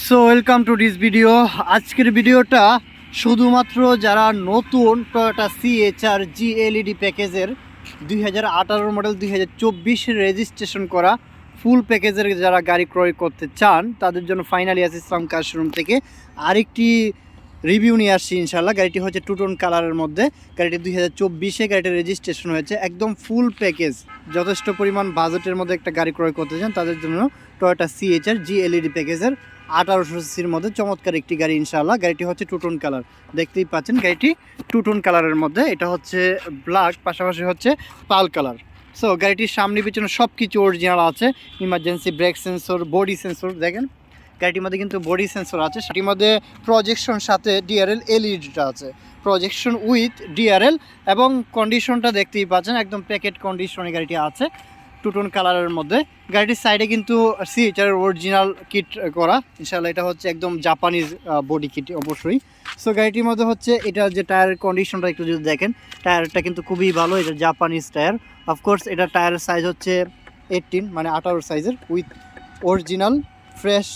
So welcome to this video আজকের ভিডিওটা শুধুমাত্র যারা নতুন টয়োটা জি এলইডি প্যাকেজের দুই হাজার আঠারো মডেল দুই হাজার রেজিস্ট্রেশন করা ফুল প্যাকেজের যারা গাড়ি ক্রয় করতে চান, তাদের জন্য ফাইনালি আছে ইসলাম কার শোরুম থেকে। আরেকটি রিভিউ নিয়ে আসছি ইনশাল্লাহ গাড়িটি হচ্ছে টুটন কালারের মধ্যে। গাড়িটি দুই হাজার চব্বিশে গাড়িটির রেজিস্ট্রেশন হয়েছে। একদম ফুল প্যাকেজ যথেষ্ট পরিমাণ বাজেটের মধ্যে একটা গাড়ি ক্রয় করতে চান, তাদের জন্য টয়োটা জি এলইডি প্যাকেজের আঠারোশো সিসির মধ্যে চমৎকার একটি গাড়ি, ইনশাআল্লাহ। গাড়িটি হচ্ছে টুটন কালার। দেখতেই পাচ্ছেন, গাড়িটি টুটন কালারের মধ্যে। এটা হচ্ছে ব্ল্যাক, পাশাপাশি হচ্ছে পাল কালার। সো গাড়িটির সামনে পিছনে সব কিছু অরিজিনাল আছে। Emergency brake sensor body sensor দেখেন। গাড়িটির মধ্যে কিন্তু বডি সেন্সর আছে। সেটির মধ্যে প্রজেকশন সাথে ডিআরএল এলইডিটা আছে। প্রজেকশন উইথ ডিআরএল এবং কন্ডিশনটা দেখতেই পাচ্ছেন, একদম প্যাকেট কন্ডিশনে গাড়িটি আছে। টুটন কালারের মধ্যে। গাড়িটির সাইডে কিন্তু সিএচআর অরিজিনাল কিট করা। ইনশাল্লাহ এটা হচ্ছে একদম জাপানিজ বডি কিট অবশ্যই। সো গাড়িটির মধ্যে হচ্ছে এটা যে টায়ারের কন্ডিশনটা একটু যদি দেখেন টায়ারটা কিন্তু খুবই ভালো, এটা জাপানিজ টায়ার অফকোর্স এটা টায়ারের সাইজ হচ্ছে এইটিন মানে আঠারো সাইজের with original fresh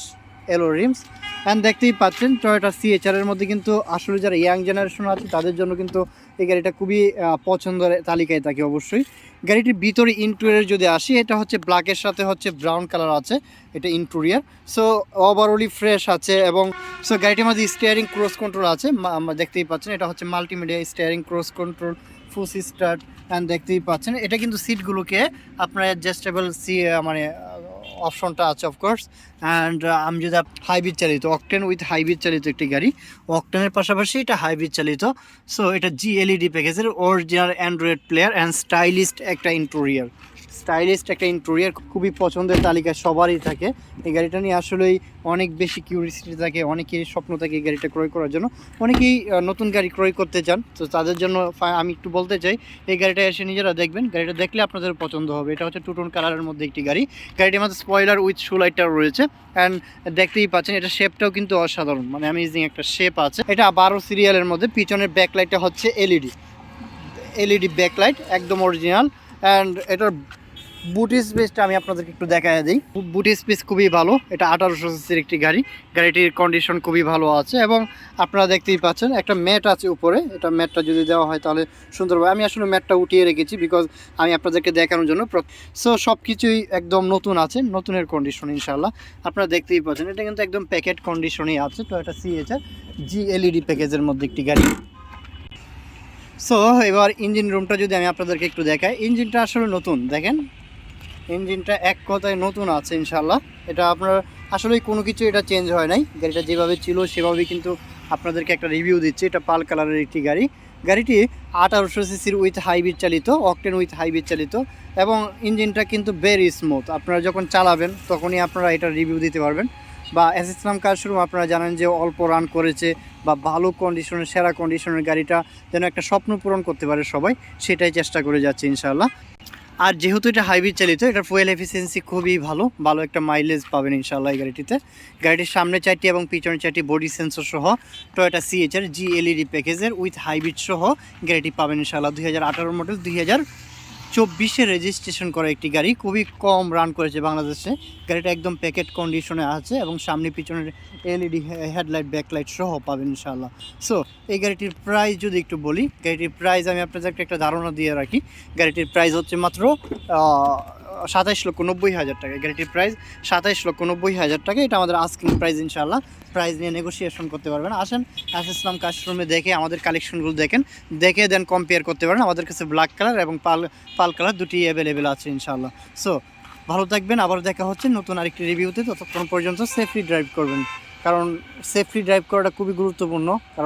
alloy rims and দেখতেই পাচ্ছেন টয়োটা সিএচআর এর মধ্যে কিন্তু আসলে যারা ইয়াং জেনারেশন আছে, তাদের জন্য কিন্তু এই গাড়িটা খুবই পছন্দের তালিকায় থাকে অবশ্যই। গাড়িটির ভিতরে ইন্টেরিয়র যদি আসি, এটা হচ্ছে ব্ল্যাকের সাথে হচ্ছে ব্রাউন কালার আছে, এটা ইন্টেরিয়র সো ওভারঅলি ফ্রেশ আছে এবং সো গাড়িটির মধ্যে স্টিয়ারিং ক্রস কন্ট্রোল আছে দেখতেই পাচ্ছেন, এটা হচ্ছে multimedia steering cross control push start and দেখতেই পাচ্ছেন। এটা কিন্তু সিটগুলোকে আপনার অ্যাডজাস্টেবল সি মানে অপশনটা আছে অফকোর্স অ্যান্ড আমি যদি হাইব্রিড চালিত অকটেন উইথ হাইব্রিড চালিত একটি গাড়ি অকটেনের পাশাপাশি এটা হাইব্রিড চালিত। সো এটা জিএলইডি প্যাকেজের original Android player and stylist একটা ইন্টেরিয়ার স্টাইলিস্ট একটা ইন্টেরিয়ার খুবই পছন্দের তালিকায় সবারই থাকে। এই গাড়িটা নিয়ে আসলেই অনেক বেশি কিউরিয়াসিটি থাকে অনেকেই স্বপ্ন থাকে এই গাড়িটা ক্রয় করার জন্য। অনেকেই নতুন গাড়ি ক্রয় করতে চান, তো তাদের জন্য আমি একটু বলতে চাই, এই গাড়িটা এসে নিজেরা দেখবেন, গাড়িটা দেখলে আপনাদের পছন্দ হবে। এটা হচ্ছে টুটন কালারের মধ্যে একটি গাড়ি। গাড়িটির মধ্যে স্পয়লার উইথ শুলাইটার রয়েছে অ্যান্ড দেখতেই পাচ্ছেন, এটা শেপটাও কিন্তু অসাধারণ। মানে অ্যামেজিং একটা শেপ আছে। এটা বারো সিরিয়ালের মধ্যে, পিছনের ব্যাকলাইটটা হচ্ছে এলইডি এলইডি ব্যাকলাইট একদম অরিজিনাল অ্যান্ড এটার বুটি স্পেসটা আমি আপনাদেরকে একটু দেখায় দিই। বুটি স্পেস খুবই ভালো। এটা আঠারোশো সিসির একটি গাড়ি। গাড়িটির কন্ডিশন খুবই ভালো আছে এবং আপনারা দেখতেই পাচ্ছেন একটা ম্যাট আছে উপরে। এটা ম্যাটটা যদি দেওয়া হয় তাহলে সুন্দরভাবে আমি আসলে ম্যাটটা উঠিয়ে রেখেছি বিকজ আমি আপনাদেরকে দেখানোর জন্য সো সব কিছুই একদম নতুন আছে, নতুনের কন্ডিশন ইনশাল্লাহ আপনারা দেখতেই পাচ্ছেন, এটা কিন্তু একদম প্যাকেট কন্ডিশনেই আছে। তো এটা সিএচআর জি এলইডি প্যাকেজের মধ্যে একটি গাড়ি। সো এবার ইঞ্জিন রুমটা যদি আমি আপনাদেরকে একটু দেখাই। ইঞ্জিনটা আসলে নতুন। দেখেন ইঞ্জিনটা এক কথায় নতুন আছে ইনশাল্লাহ এটা আপনার, আসলেই কোনো কিছু এটা চেঞ্জ হয় নাই। গাড়িটা যেভাবে ছিল, সেভাবেই কিন্তু আপনাদেরকে একটা রিভিউ দিচ্ছে। এটা পাল কালারের একটি গাড়ি। গাড়িটি আঠারোশো সিসির উইথ হাইব্রিড চালিত অকটেন উইথ হাইব্রিড চালিত এবং ইঞ্জিনটা কিন্তু ভেরি স্মুথ আপনারা যখন চালাবেন, তখনই আপনারা এটা রিভিউ দিতে পারবেন। বা এস ইসলাম কার আপনারা জানেন যে অল্প রান করেছে বা ভালো কন্ডিশনের সেরা কন্ডিশনের গাড়িটা যেন একটা স্বপ্ন পূরণ করতে পারে সবাই, সেটাই চেষ্টা করে যাচ্ছে, ইনশাআল্লাহ। আর যেহেতু এটা হাইব্রিড চালিত এটা ফুয়েল এফিসিয়েন্সি খুবই ভালো ভালো একটা মাইলেজ পাবেন ইনশাল্লাহ এই গাড়িটিতে। গাড়িটির সামনে চারটি এবং পিছনে চারটি বডি সেন্সর সহ টয়োটা সিএচআর জি এলইডি প্যাকেজের উইথ হাইব্রিড সহ গাড়িটি পাবেন ইনশাল্লাহ দুই হাজার আঠারো মডেল দুই হাজার চব্বিশে রেজিস্ট্রেশন করা একটি গাড়ি, খুবই কম রান করেছে বাংলাদেশে। গাড়িটা একদম প্যাকেট কন্ডিশনে আছে এবং সামনে পিছনের এলইডি হেডলাইট ব্যাকলাইট সহ পাবেন ইনশাআল্লাহ। সো এই গাড়িটির প্রাইস যদি একটু বলি, গাড়িটির প্রাইস আমি আপনাদেরকে একটা ধারণা দিয়ে রাখি। গাড়িটির প্রাইস হচ্ছে মাত্র সাতাইশ লক্ষ নব্বই হাজার টাকা। গাড়িটির প্রাইস সাতাইশ লক্ষ নব্বই হাজার টাকা। এটা আমাদের আস্কিং প্রাইস ইনশাল্লাহ প্রাইস নিয়ে নেগোসিয়েশন করতে পারবেন। আসেন আস ইসলাম কাস্টরুমে দেখে আমাদের কালেকশনগুলো দেখেন। দেখে দেন কম্পেয়ার করতে পারেন। আমাদের কাছে ব্ল্যাক কালার এবং পাল পাল কালার দুটি অ্যাভেলেবেল আছে ইনশাল্লাহ সো ভালো থাকবেন। আবার দেখা হচ্ছে নতুন আরেকটি রিভিউতে ততক্ষণ পর্যন্ত সেফলি ড্রাইভ করবেন। কারণ সেফলি ড্রাইভ করাটা খুবই গুরুত্বপূর্ণ।